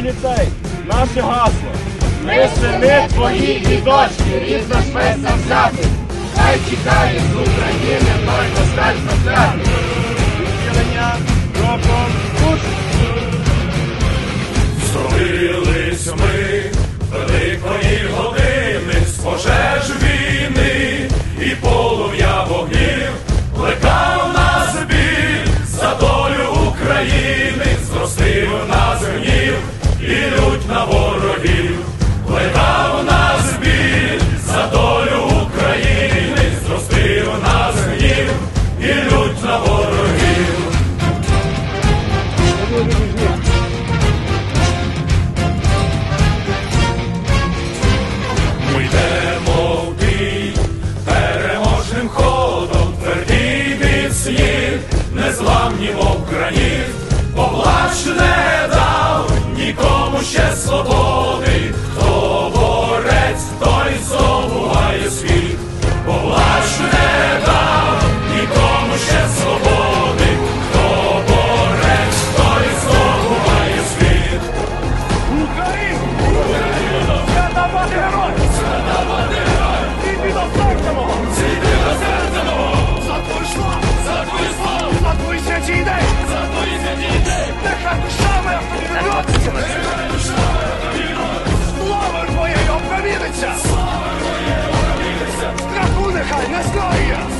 ліцей, наше гасло. Ми сини твої і дочки, рідна швеста взяти, хай чекає з України. ламні, мов граніт, поплач не дав нікому ще свободу. Sława mojej obramienica! Sława mojej obramienica! Krapunę haj na zgoja!